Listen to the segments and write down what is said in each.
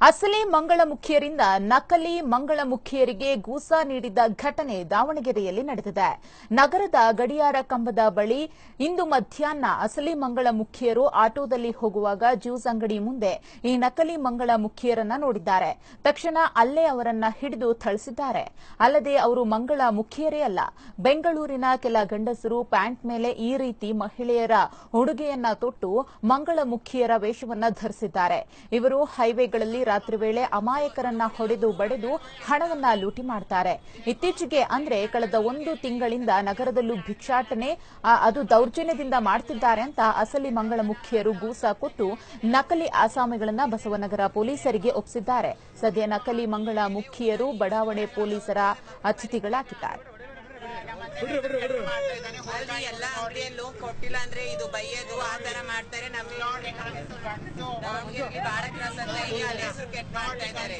ಅಸಲಿ ಮಂಗಳಮುಖಿಯರಿಂದ ನಕಲಿ ಮಂಗಳಮುಖಿಯರಿಗೆ ಗೂಸ ನೀಡಿದ ಘಟನೆ ದಾವಣಗೆರೆಯಲ್ಲಿ ನಡೆದಿದೆ. ನಗರದ ಗಡಿಯಾರ ಕಂಬದ ಬಳಿ ಇಂದು ಮಧ್ಯಾಹ್ನ ಅಸಲಿ ಮಂಗಳಮುಖಿಯರು ಆಟೋದಲ್ಲಿ ಹೋಗುವಾಗ ಜ್ಯೂಸ್ ಅಂಗಡಿ ಮುಂದೆ ಈ ನಕಲಿ ಮಂಗಳಮುಖಿಯರನ್ನ ನೋಡಿದ್ದಾರೆ. ತಕ್ಷಣ ಅಲ್ಲೇ ಅವರನ್ನ ಹಿಡಿದು ಥಳಿಸಿದ್ದಾರೆ. ಅಲ್ಲದೆ ಅವರು ಮಂಗಳ ಮುಖಿಯರೇ ಅಲ್ಲ, ಬೆಂಗಳೂರಿನ ಕೆಲ ಗಂಡಸರು ಪ್ಯಾಂಟ್ ಮೇಲೆ ಈ ರೀತಿ ಮಹಿಳೆಯರ ಉಡುಗೆಯನ್ನ ತೊಟ್ಟು ಮಂಗಳಮುಖಿಯರ ವೇಷವನ್ನ ಧರಿಸಿದ್ದಾರೆ. ಇವರು ಹೈವೇಗಳಲ್ಲಿ ರಾತ್ರಿ ವೇಳೆ ಅಮಾಯಕರನ್ನ ಹೊಡೆದು ಬಡೆದು ಹಣವನ್ನ ಲೂಟಿ ಮಾಡ್ತಾರೆ. ಇತ್ತೀಚೆಗೆ ಅಂದ್ರೆ ಕಳೆದ ಒಂದು ತಿಂಗಳಿಂದ ನಗರದಲ್ಲೂ ಭಿಕ್ಷಾಟನೆ ಅದು ದೌರ್ಜನ್ಯದಿಂದ ಮಾಡ್ತಿದ್ದಾರೆ ಅಂತ ಅಸಲಿ ಮಂಗಳ ಮುಖ್ಯರು ಗೂಸ ಕೊಟ್ಟು ನಕಲಿ ಆಸಾಮಿಗಳನ್ನ ಬಸವನಗರ ಪೊಲೀಸರಿಗೆ ಒಪ್ಪಿಸಿದ್ದಾರೆ ಸದ್ಯ ನಕಲಿ ಮಂಗಳ ಮುಖ್ಯರು ಬಡಾವಣೆ ಪೊಲೀಸರ ಅತಿಥಿಗಳಾಗಿದ್ದಾರೆ. ಅಲ್ಲಿ ಎಲ್ಲ ಅಂಗಡಿಯಲ್ಲೂ ಕೊಟ್ಟಿಲ್ಲ ಅಂದ್ರೆ ಇದು ಬೈಯೋದು ಆ ತರ ಮಾಡ್ತಾರೆ. ನಮ್ಗೆ ಬಾಳ ಕ್ರಾಸ್ ಅಂತ ಇದೆ ಅಲ್ಲಿ ಹೆಸರು ಕೆಟ್ಟ ಮಾಡ್ತಾ ಇದ್ದಾರೆ.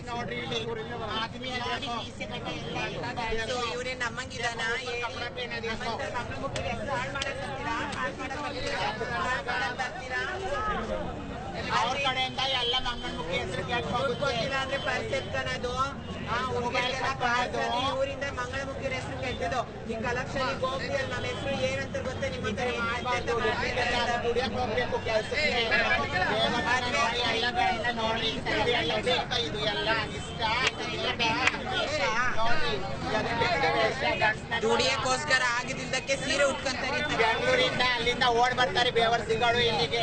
ಇವ್ರೇ ನಮ್ಮಂಗಿದಾನ? ಅವ್ರ ಕಡೆಯಿಂದ ಎಲ್ಲ ಮಂಗಳಮುಖಿ ಹೆಸರು ಕೇಳ್ಕೊಂಡು ಗೊತ್ತಿಲ್ಲ ಅಂದ್ರೆ ಪರಿಸ್ಥಿತಿ ಕಾಸು ಊರಿಂದ ಮಂಗಳಮುಖಿ ಹೆಸರು ಕೆಟ್ಟದು ಈ ಕಲೆಕ್ಷನ್ ಅಲ್ಲಿ ನಮ್ಮ ಹೆಸರು ಏನಂತ ಗೊತ್ತಾ ನಿಮ್ಮ ದುಡಿಯಕ್ಕೋಸ್ಕರ ಆಗಿದ್ದಕ್ಕೆ ಸೀರೆ ಉಟ್ಕೊಂತಾರೆ ಬೆಂಗಳೂರಿಂದ ಅಲ್ಲಿಂದ ಓಡ್ ಬರ್ತಾರೆ. ಬೇವರ್ಸಿಗಳು ಇಲ್ಲಿಗೆ.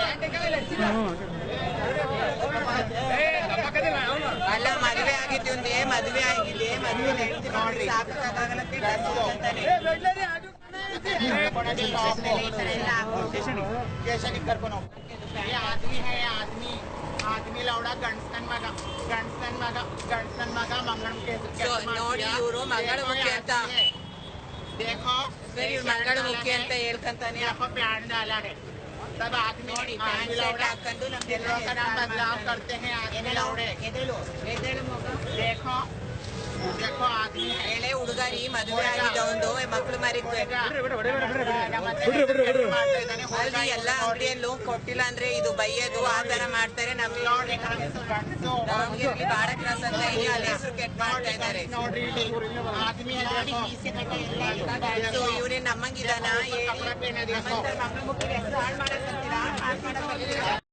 ಮದುವೆ ಆಗಿದೆ ಮದುವೆ ನಡೀತಿರೋದ್ರಿ ಸಾಕಾಗತ್ತೆ ಡ್ರೆಸ್ ಹೋಗ್ತಾನೆ ಆದ್ಮಿ ಹೇ ಆದ್ಮಿ ಆದ್ಮಿ ಲೌಡ ಗಂಡಸನ್ ಮಗ ಗಂಡಸನ್ ಮಗ ಗಂಡಸನ್ ಮಗ ಮಂಗಳಂ ನೋಡಿ ಇವರು ಮಗಳ ಮುಖ್ಯ ಅಂತ ದೇಖೋ ಮಗಳ ಮುಖ್ಯ ಅಂತ ಹೇಳ್ಕಂತಾನೆ ಅಪ್ಪ ಪ್ಲಾನ್ ಡಾಲಾಡೆ सब आदमी आदमी हाँ, बदलाव करते हैं आदमी लौड़े देखो ಎಳೆ ಹುಡುಗರಿ ಮದುವೆ ಆಗಿದೆ ಒಂದು ಮಕ್ಳು ಮರಿದ್ವೆ ಅಲ್ಲಿ ಎಲ್ಲ ಅಂಗಡಿಯಲ್ಲೂ ಕೊಟ್ಟಿಲ್ಲ ಅಂದ್ರೆ ಇದು ಬೈಯೋದು ಆ ತರ ಮಾಡ್ತಾರೆ. ನಮ್ಗೆ ಬಾಳ ಕ್ರಾಸ್ ಅಂತ ಅಲ್ಲಿ ಹೆಸರು ಕೆಟ್ಟ ಮಾಡ್ತಾ ಇದ್ದಾರೆ. ಇವ್ರೇ ನಮ್ಮಂಗಿದಾನ ಹಾಳು ಹಾಳು